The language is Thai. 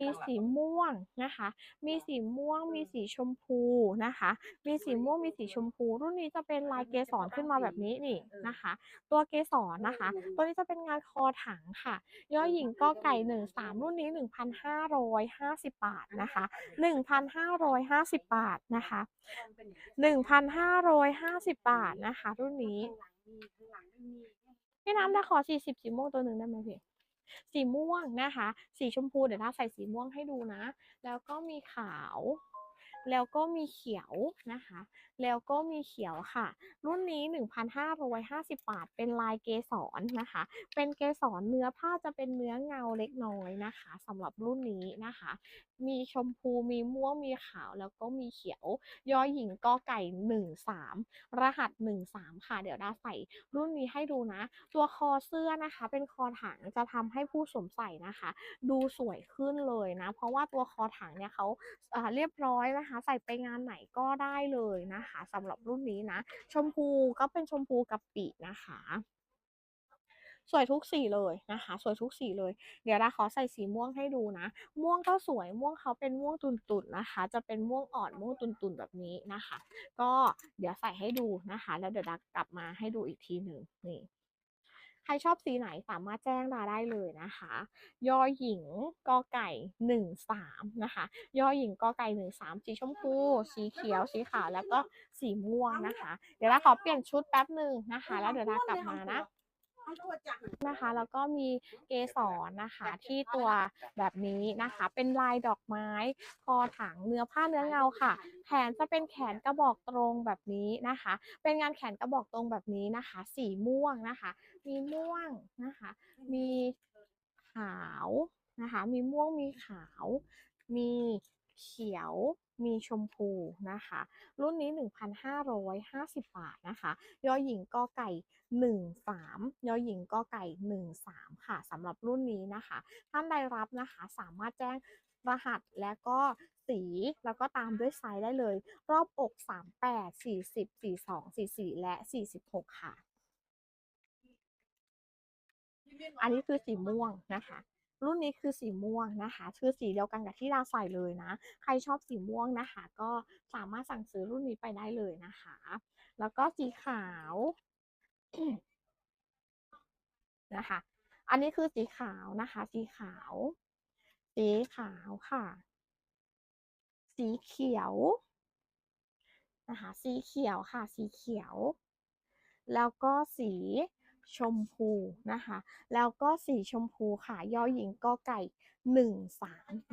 มีสีม่วงนะคะ มีสีม่วง มีสีชมพูนะคะ มีสีม่วง มีสีชมพู รุ่นนี้จะเป็นลายเกสรขึ้นมาแบบนี้นี่นะคะ ตัวเกสรนะคะ ตัวนี้จะเป็นงานคอถังค่ะยอหญิงกอไก่13รุ่นนี้1,550บาทนะคะ1,550บาทนะคะ1,550บาทนะคะ รุ่นนี้พี่น้ำดาขอ40สีม่วงตัวหนึ่งได้ไหมพี่ สีม่วงนะคะ สีชมพูเดี๋ยวดาใส่สีม่วงให้ดูนะ แล้วก็มีขาว แล้วก็มีเขียวนะคะ แล้วก็มีเขียวค่ะ รุ่นนี้ 1,550 บาท เป็นลายเกสรนะคะ เป็นเกสรเนื้อผ้าจะเป็นเนื้อเงาเล็กน้อยนะคะสำหรับรุ่นนี้นะคะ มีชมพูมีม่วงมีขาวแล้วก็มีเขียว ยอหญิงกอไก่ 13 รหัส 13 ค่ะ เดี๋ยวดาใส่รุ่นนี้ให้ดูนะ ตัวคอเสื้อนะคะ เป็นคอถังจะทำให้ผู้สวมใส่นะคะ ดูสวยขึ้นเลยนะ เพราะว่าตัวคอถังเนี่ยเขาอ่าเรียบร้อยนะคะใส่ไปงานไหนก็ได้เลยนะคะสำหรับรุ่นนี้นะ ชมพูก็เป็นชมพูกะปินะคะ สวยทุกสีเลยนะคะ สวยทุกสีเลย เดี๋ยวดาขอใส่สีม่วงให้ดูนะ ม่วงก็สวยม่วงเขาเป็นม่วงตุ่นๆนะคะ จะเป็นม่วงอ่อนม่วงตุ่นๆแบบนี้นะคะ ก็เดี๋ยวใส่ให้ดูนะคะ แล้วเดี๋ยวดากลับมาให้ดูอีกทีหนึ่งนี่ ใครชอบสีไหนสามารถแจ้งมาได้เลยนะคะ ยอหญิงกอไก่หนึ่งสามนะคะ ยอหญิงกอไก่หนึ่งสามจีชมพู สีเขียว สีขาว แล้วก็สีม่วงนะคะ เดี๋ยวเราขอเปลี่ยนชุดแป๊บหนึ่งนะคะ แล้วเดี๋ยวดากลับมานะ นะคะ แล้วก็มีเกสรนะคะที่ตัวแบบนี้นะคะ เป็นลายดอกไม้ คอถังเนื้อผ้าเนื้อเงาค่ะ แขนจะเป็นแขนกระบอกตรงแบบนี้นะคะ เป็นงานแขนกระบอกตรงแบบนี้นะคะ สีม่วงนะคะ มีม่วงนะคะ มีขาวนะคะ มีม่วงมีขาว มี เขียวมีชมพูนะคะ รุ่นนี้ 1,550 บาทนะคะยอหญิงกอไก่ 13ยอหญิงกอไก่ 13 ค่ะสำหรับรุ่นนี้นะคะ ท่านใดรับนะคะสามารถแจ้งรหัสและก็สีแล้วก็ตามด้วยไซส์ได้เลย รอบอก 38 40 42 44 และ 46 ค่ะ อันนี้คือสีม่วงนะคะ รุ่นนี้คือสีม่วงนะคะคือสีเดียวกันกับที่ดาใส่เลยนะ ใครชอบสีม่วงนะคะ ก็สามารถสั่งซื้อรุ่นนี้ไปได้เลยนะคะ แล้วก็สีขาวนะคะ อันนี้คือสีขาวนะคะ สีขาว สีขาวค่ะ สีเขียวนะคะ สีเขียวค่ะ สีเขียว แล้วก็สี ชมพูนะคะ แล้วก็สีชมพูค่ะย่อหญิงก็ไก่ 13